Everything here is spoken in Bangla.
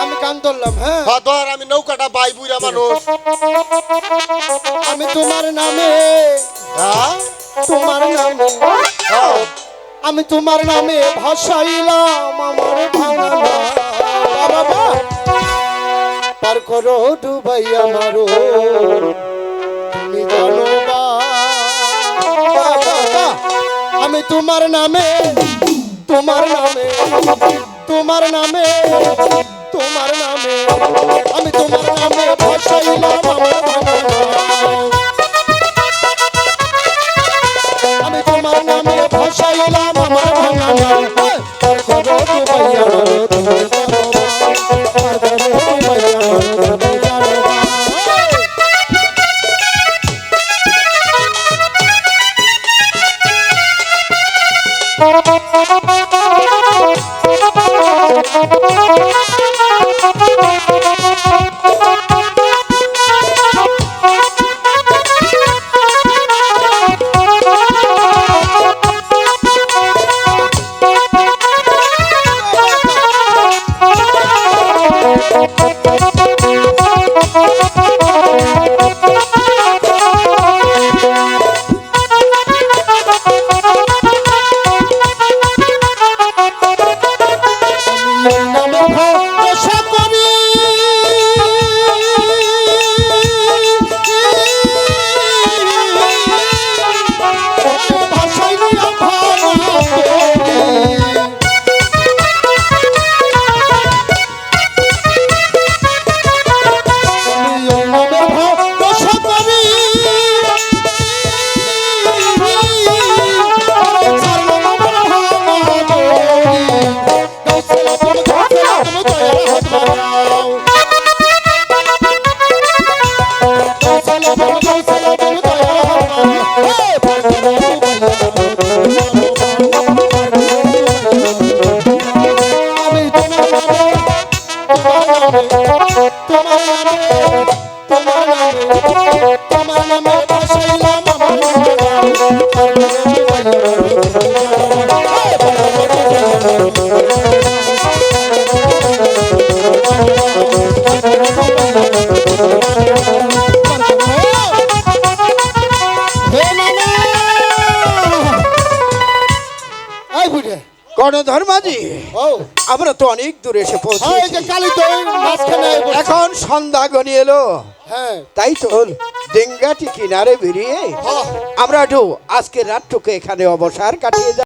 আমি কান ধরলাম হ্যাঁ। হ্যাঁ ধর আমি নৌকাটা বাই বুড়া মানুষ। আমি তোমার নামে হ্যাঁ? তোমার নামে হ্যাঁ। আমি তোমার নামে ভাসাইলাম আমার ভাঙা বাবা পার করো ডুবাই আমারও। তুমি জানো বাবা, আমি তোমার নামে তোমার নামে তোমার নামে। তোমার নামে, আমি তোমার নামে ভাসাইলাম আমার আমি তোমার নামে ভাসাইলাম তার করো আমার তুমি তোমার নামে গণধর্মাজি আমরা তো অনেক দূরে এসে হ্যাঁ। এখন সন্ধ্যা গনি এলো হ্যাঁ তাই তো ডেঙ্গাটি কিনারে বেরিয়ে হ্যাঁ। আমরা ঢু আজকে রাতটুকু এখানে অবসর কাটিয়ে